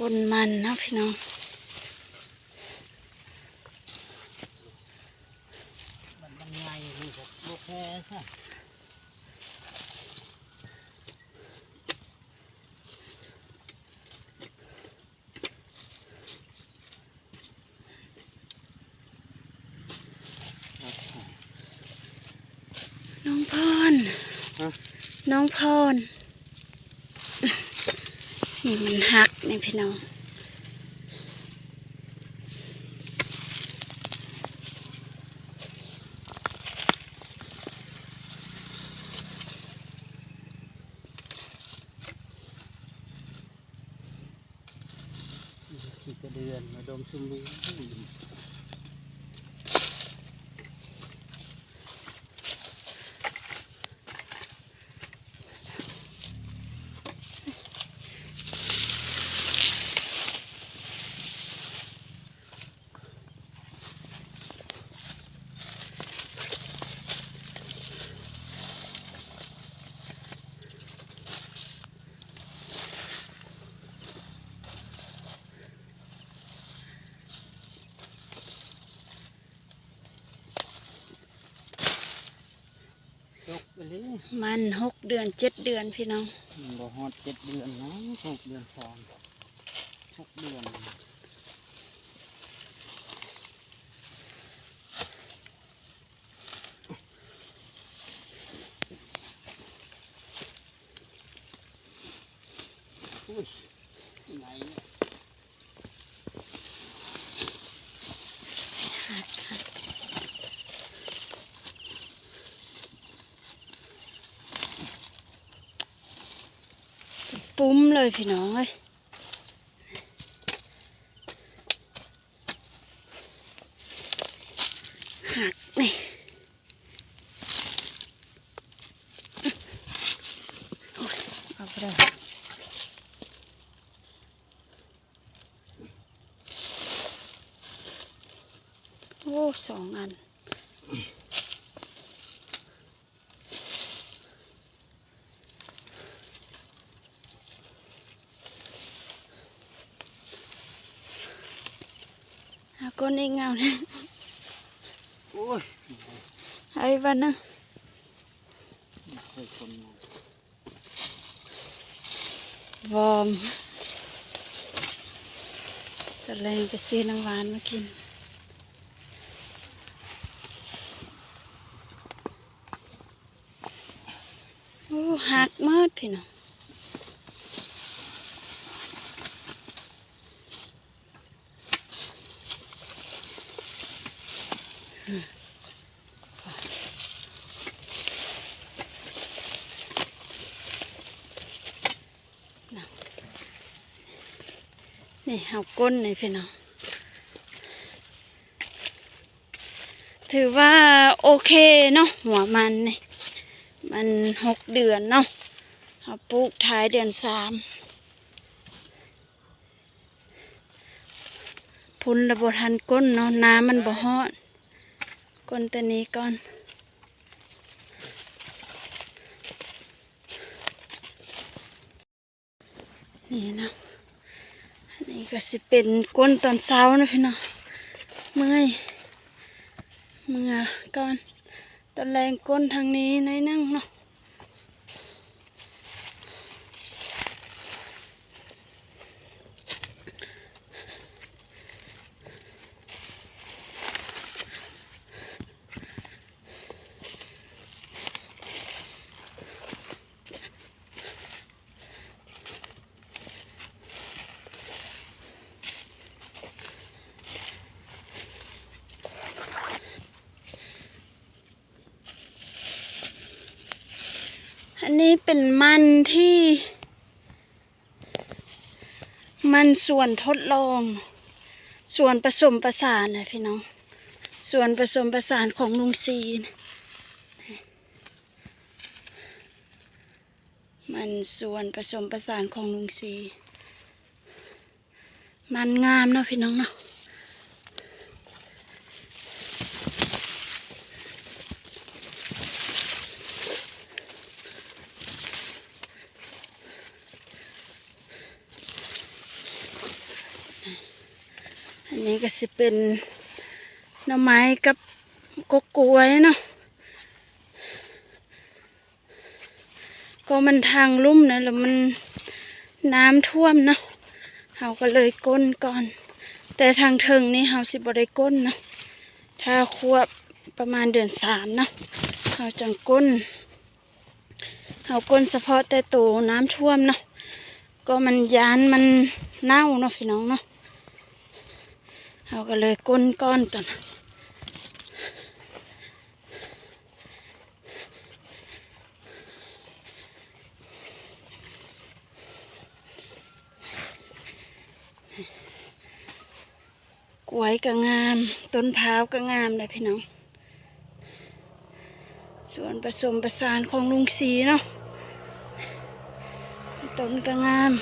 กลมันเนาะพี่น้องมันมันไงนี่ครับโอเคใช่น้องพรน้องพร นี่มันหักนี่พี่น้องกระเดือนมาดมชมวิ วตกไปเลยมันหกเดือนเจ็ดเดือนพี่น้องมันบ่ฮอดเจ็ดเดือนนะหกเดือนสองหกเดือนอุ้ยไหนเนี่ย ปุ้มเลยพี่น้องเอ้ยหักนี่โอ้ยเอาไปเลยโอ้สองอัน หาก้นอีกเงาเนี่ยโอ้ยไอ้วันนึงไม่เคยคนมองวอร์มตะแรงไปซื้อน้ำหวานมากินโอ้หักมืดพี่น้อง นี่เอาก้นนี่พี่น้อง ถือว่าโอเคเนาะหัวมันนี่ มันหกเดือนเนาะเอาปลูกท้ายเดือนสามพุนระบบทันก้นเนาะน้ำมันบ่ฮอด ก้นตัวนี้ก่อน นี่นะนี่ก็สิเป็นก้นตอนเช้านะพี่น้องเมื่อยเมื่อก่อนตอนแรงก้นทางนี้ในอยนั่งเนาะ อันนี้เป็นมันที่ มันส่วนทดลอง ส่วนผสมประสานนะพี่น้อง ส่วนผสมประสานของลุงซีนมันส่วนผสมประสานของลุงซี มันงามเนาะพี่น้องเนาะ นี่ก็สิเป็นหน่อไม้กับกกล้วยเนาะก็มันทางลุ่มนะแล้วมันน้ำท่วมเนาะเฮาก็เลยก้นก่อน แต่ทางเทิงนี่เฮาสิบ่ได้ก้นเนาะถ้าควบประมาณเดือนสามเนาะเฮาจังก้นเฮาก้นเฉพาะแต่โตน้ำท่วมเนาะก็มันยานมันเน่าเนาะพี่น้องเนาะ เฮาก็เลยก้นก้อนก่อนกล้วยก็งาม ต้นพร้าวก็งามเลยพี่น้อง ส่วนผสมประสานของลุงสีเนาะต้นก็งาม